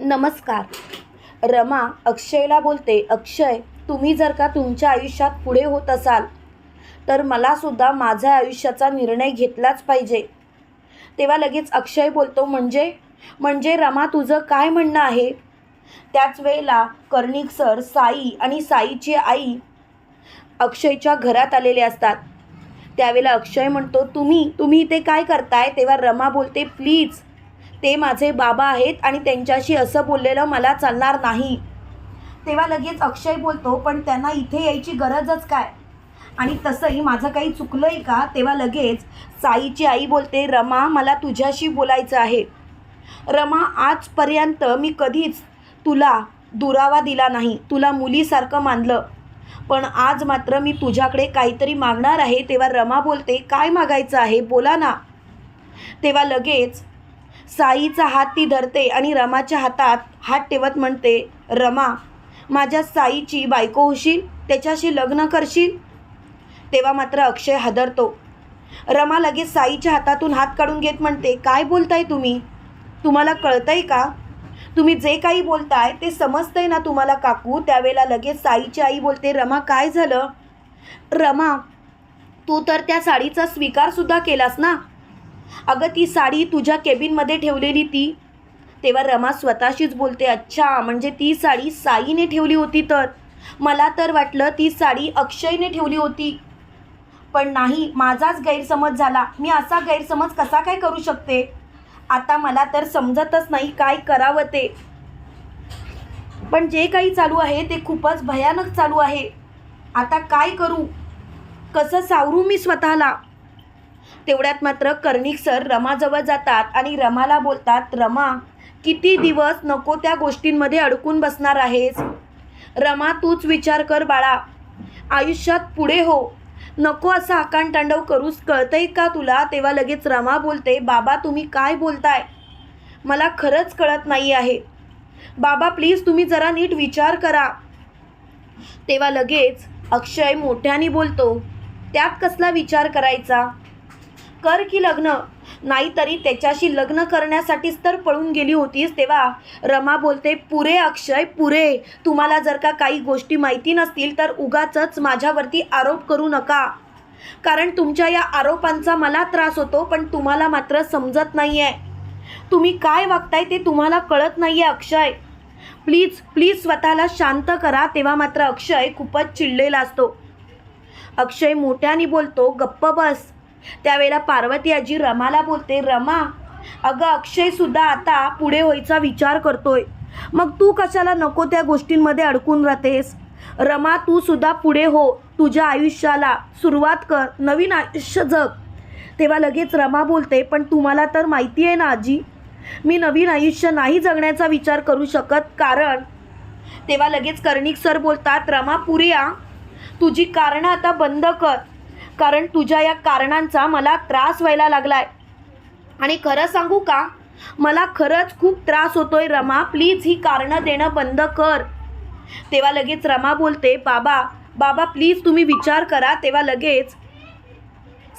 नमस्कार. रमा अक्षयला बोलते अक्षय तुम्ही जर का तुमच्या आयुष्यात पुढे होत असाल तर मलासुद्धा माझ्या आयुष्याचा निर्णय घेतलाच पाहिजे. तेव्हा लगेच अक्षय बोलतो म्हणजे म्हणजे रमा तुझं काय म्हणणं आहे? त्याच वेळेला कर्णिक सर साई आणि साईची आई अक्षयच्या घरात आलेले असतात. त्यावेळेला अक्षय म्हणतो तुम्ही तुम्ही इथे काय करताय? तेव्हा रमा बोलते प्लीज ते माझे बाबा आहेत आणि त्यांच्याशी असं बोललेलं मला चालणार नाही. तेव्हा लगेच अक्षय बोलतो पण त्यांना इथे यायची गरजच काय? आणि तसंही माझं काही चुकलं आहे का? तेव्हा लगेच साईची आई बोलते रमा मला तुझ्याशी बोलायचं आहे. रमा आजपर्यंत मी कधीच तुला दुरावा दिला नाही. तुला मुलीसारखं मानलं. पण आज मात्र मी तुझ्याकडे काहीतरी मागणार आहे. तेव्हा रमा बोलते काय मागायचं आहे? बोला ना. तेव्हा लगेच साईचा हात ती धरते आणि रमाच्या हातात हात ठेवत म्हणते रमा माझ्या साईची बायको होशील? त्याच्याशी लग्न करशील? तेव्हा मात्र अक्षय हादरतो. रमा लगेच साईच्या हातातून हात काढून घेत म्हणते काय बोलताय तुम्ही? तुम्हाला कळतंय का? तुम्ही जे काही बोलताय ते समजतंय ना तुम्हाला काकू? त्यावेळेला लगेच साईची आई बोलते रमा काय झालं? रमा तू तर त्या साडीचा स्वीकारसुद्धा केलास ना? अगं ती साडी तुझ्या केबिनमध्ये ठेवलेली ती. तेव्हा रमा स्वतःशीच बोलते अच्छा म्हणजे ती साडी साईने ठेवली होती तर? मला तर वाटलं ती साडी अक्षयने ठेवली होती. पण नाही माझाच गैरसमज झाला. मी असा गैरसमज कसा काय करू शकते? आता मला तर समजतच नाही काय करावं ते. पण जे काही चालू आहे ते खूपच भयानक चालू आहे. आता काय करू? कसं सावरू मी स्वतःला? तेवढ्यात मात्र कर्णिक सर रमाजवळ जातात आणि रमाला बोलतात रमा किती दिवस नको त्या गोष्टींमध्ये अडकून बसणार आहेस? रमा तूच विचार कर बाळा. आयुष्यात पुढे हो. नको असं आकांतांडव करूस. कळतंय का तुला? तेव्हा लगेच रमा बोलते बाबा तुम्ही काय बोलताय? मला खरंच कळत नाही आहे. बाबा प्लीज तुम्ही जरा नीट विचार करा. तेव्हा लगेच अक्षय मोठ्याने बोलतो त्यात कसला विचार करायचा? कर की लग्न? नाहीतरी त्याच्याशी लग्न करण्यासाठीच तर पळून गेली होतीस तेव्हा. रमा बोलते पुरे अक्षय पुरे. तुम्हाला जर का काही गोष्टी माहिती नसतील तर उगाचच माझ्यावरती आरोप करू नका. कारण तुमच्या या आरोपांचा मला त्रास होतो पण तुम्हाला मात्र समजत नाही आहे तुम्ही काय वागताय ते तुम्हाला कळत नाही आहे अक्षय. प्लीज प्लीज स्वतःला शांत करा. तेव्हा मात्र अक्षय खूपच चिडलेला असतो. अक्षय मोठ्याने बोलतो गप्प बस. त्यावेळेला पार्वती आजी रमाला बोलते रमा अगं अक्षयसुद्धा आता पुढे व्हायचा विचार करतोय. मग तू कशाला नको त्या गोष्टींमध्ये अडकून राहतेस? रमा तू सुद्धा पुढे हो. तुझ्या आयुष्याला सुरुवात कर. नवीन आयुष्य जग. तेव्हा लगेच रमा बोलते पण तुम्हाला तर माहिती आहे ना आजी मी नवीन आयुष्य नाही जगण्याचा विचार करू शकत. कारण तेव्हा लगेच कर्णिक सर बोलतात रमा पुरिया तुझी कारणं आता बंद कर. कारण तुझ्या या कारणांचा मला त्रास व्हायला लागलाय. आणि खरं सांगू का? मला खरंच खूप त्रास होतोय. रमा प्लीज ही कारणं देणं बंद कर. तेव्हा लगेच रमा बोलते बाबा बाबा प्लीज तुम्ही विचार करा. तेव्हा लगेच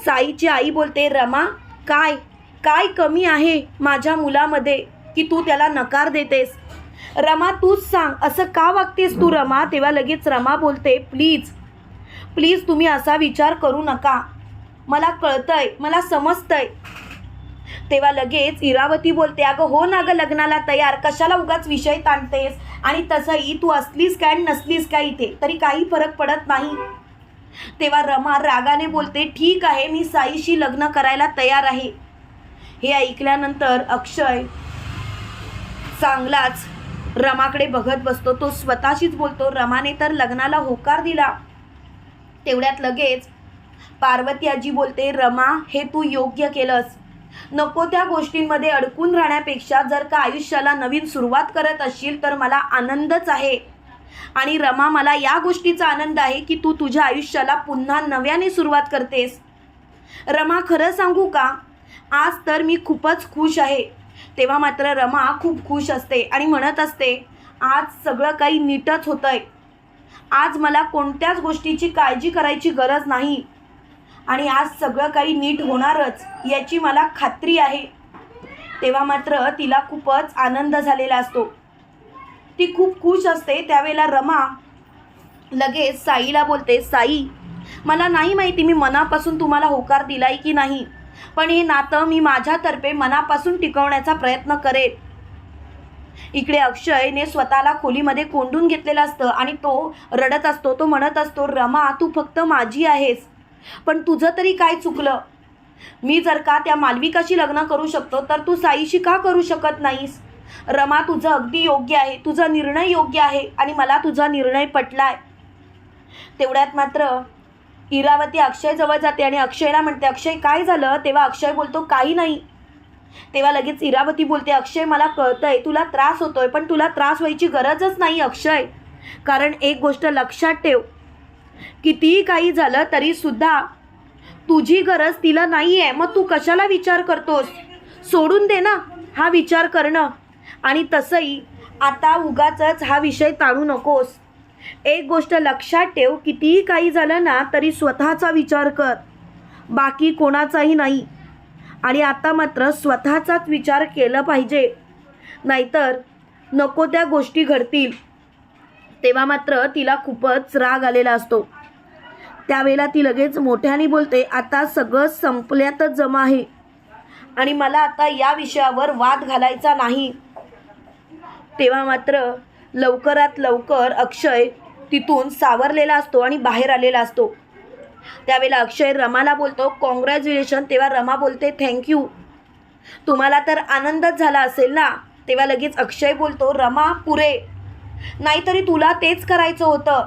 साईची आई बोलते रमा काय? काय कमी आहे माझ्या मुलामध्ये की तू त्याला नकार देतेस? रमा तूच सांग. असं का वागतेस तू रमा? तेव्हा लगेच रमा बोलते प्लीज प्लीज तुम्ही असा विचार करू नका. मला कळतंय मला समजतंय. तेव्हा लगेच इरावती बोलते अगं हो ना गं लग्नाला तयार. कशाला उगाच विषय ताणतेस? आणि तसंही तू असलीस काय आणि नसलीस काय इथे? तरी काही फरक पडत नाही. तेव्हा रमा रागाने बोलते ठीक आहे मी साईशी लग्न करायला तयार आहे. हे ऐकल्यानंतर अक्षय चांगलाच रमाकडे बघत बसतो. तो स्वतःशीच बोलतो रमाने तर लग्नाला होकार दिला. तेवढ्यात लगेच पार्वती आजी बोलते रमा हे तू योग्य केलंस. नको त्या गोष्टींमध्ये अडकून राहण्यापेक्षा जर का आयुष्याला नवीन सुरुवात करत असशील तर मला आनंदच आहे. आणि रमा मला या गोष्टीचा आनंद आहे की तू तुझ्या आयुष्याला पुन्हा नव्याने सुरुवात करतेस. रमा खरं सांगू का? आज तर मी खूपच खुश आहे. तेव्हा मात्र रमा खूप खुश असते आणि म्हणत असते आज सगळं काही नीटच होतं आहे आज मला कोणत्याच गोष्टीची काळजी करायची गरज नाही. आणि आज सगळं काही नीट होणारच याची मला खात्री आहे. तेव्हा मात्र तिला खूपच आनंद झालेला असतो. ती खूप खुश असते त्यावेळेला रमा लगेच साईला बोलते साई मला नाही माहिती मी मनापासून तुम्हाला होकार दिलाय की नाही पण हे नातं मी माझ्यातर्फे मनापासून टिकवण्याचा प्रयत्न करेन. इकडे अक्षयने स्वतःला खोलीमध्ये कोंडून घेतलेलं असतं आणि तो रडत असतो तो म्हणत असतो रमा तू फक्त माझी आहेस. पण तुझं तरी काय चुकलं? मी जर का त्या मालविकाशी लग्न करू शकतो तर तू साईशी का करू शकत नाहीस? रमा तुझं अगदी योग्य आहे. तुझा निर्णय योग्य आहे आणि मला तुझा निर्णय पटलाय. तेवढ्यात मात्र इरावती अक्षयजवळ जाते आणि अक्षयला म्हणते अक्षय काय झालं? तेव्हा अक्षय बोलतो काही नाही. तेव्हा लगेच इरावती बोलते अक्षय मला कळतंय तुला त्रास होतोय पण तुला त्रास व्हायची गरजच नाही अक्षय. कारण एक गोष्ट लक्षात ठेव कितीही काही झालं तरी सुद्धा तुझी गरज तिला नाही आहे मग तू कशाला विचार करतोस? सोडून दे ना हा विचार करणं. आणि तसंही आता उगाच हा विषय ताणू नकोस. एक गोष्ट लक्षात ठेव कितीही काही झालं ना तरी स्वतःचा विचार कर. बाकी कोणाचाही नाही. आणि आता मात्र स्वतःचाच विचार केला पाहिजे. नाहीतर नको त्या गोष्टी घडतील. तेव्हा मात्र तिला खूपच राग आलेला असतो. त्यावेळेला ती लगेच मोठ्याने बोलते आता सगळं संपल्यातच जमा आहे. आणि मला आता या विषयावर वाद घालायचा नाही. तेव्हा मात्र लवकरात लवकर अक्षय तिथून सावरलेला असतो आणि बाहेर आलेला असतो. त्यावेळेला अक्षय रमाला बोलतो कॉंग्रॅच्युलेशन तेव्हा रमा बोलते थँक्यू तुम्हाला तर आनंदच झाला असेल ना? तेव्हा लगेच अक्षय बोलतो रमा पुरे. नाहीतरी तुला तेच करायचं होतं.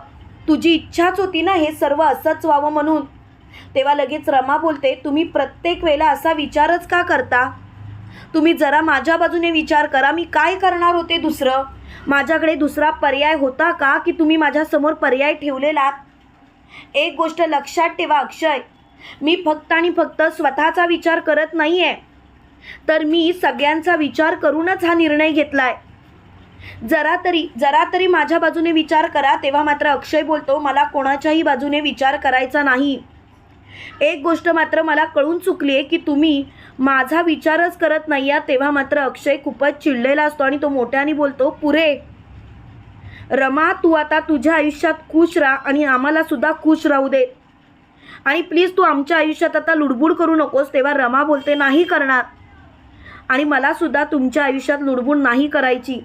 तुझी इच्छाच होती ना हे सर्व असंच व्हावं म्हणून? तेव्हा लगेच रमा बोलते तुम्ही प्रत्येक वेळेला असा विचारच का करता? तुम्ही जरा माझ्या बाजूने विचार करा मी काय करणार होते दुसरं? माझ्याकडे दुसरा पर्याय होता का की तुम्ही माझ्यासमोर पर्याय ठेवलेलात? एक गोष्ट लक्षात ठेवा अक्षय. मी फक्त आणि फक्त स्वतःचा विचार करत नाही आहे तर मी सगळ्यांचा विचार करूनच हा निर्णय घेतला आहे जरा तरी जरा तरी माझ्या बाजूने विचार करा तेव्हा मात्र अक्षय बोलतो मला कोणाच्याही बाजूने विचार करायचा नाही. एक गोष्ट मात्र मला कळून चुकली आहे की तुम्ही माझा विचारच करत नाही आहात तेव्हा मात्र अक्षय खूपच चिडलेला असतो आणि तो मोठ्याने बोलतो पुरे रमा तू आता तुझ्या आयुष्यात खुश राहा आणि आम्हाला सुद्धा खुश राहू दे. आणि प्लीज तू आमच्या आयुष्यात आता लुडबुड करू नकोस तेव्हा रमा बोलते नाही करणार. आणि मलासुद्धा तुमच्या आयुष्यात लुडबुड नाही करायची.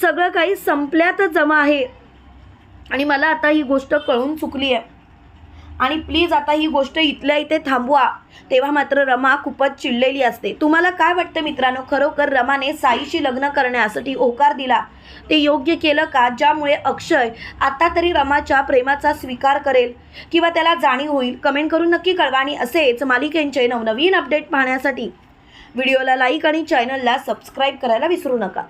सगळं काही संपल्यातच जमा आहे. आणि मला आता ही गोष्ट कळून चुकली आहे आणि प्लीज आता ही गोष्ट इथल्या इथे थांबवा. तेव्हा मात्र रमा खूपच चिडलेली असते. तुम्हाला काय वाटतं मित्रांनो? खरोखर रमाने साईशी लग्न करण्यासाठी होकार दिला. ते योग्य केलं का? ज्यामुळे अक्षय आता तरी रमाच्या प्रेमाचा स्वीकार करेल किंवा त्याला जाणीव होईल. कमेंट करून नक्की कळवा आणि असेच मालिकेंचे नवनवीन अपडेट पाहण्यासाठी. व्हिडिओला लाईक आणि चॅनलला सबस्क्राईब करायला विसरू नका.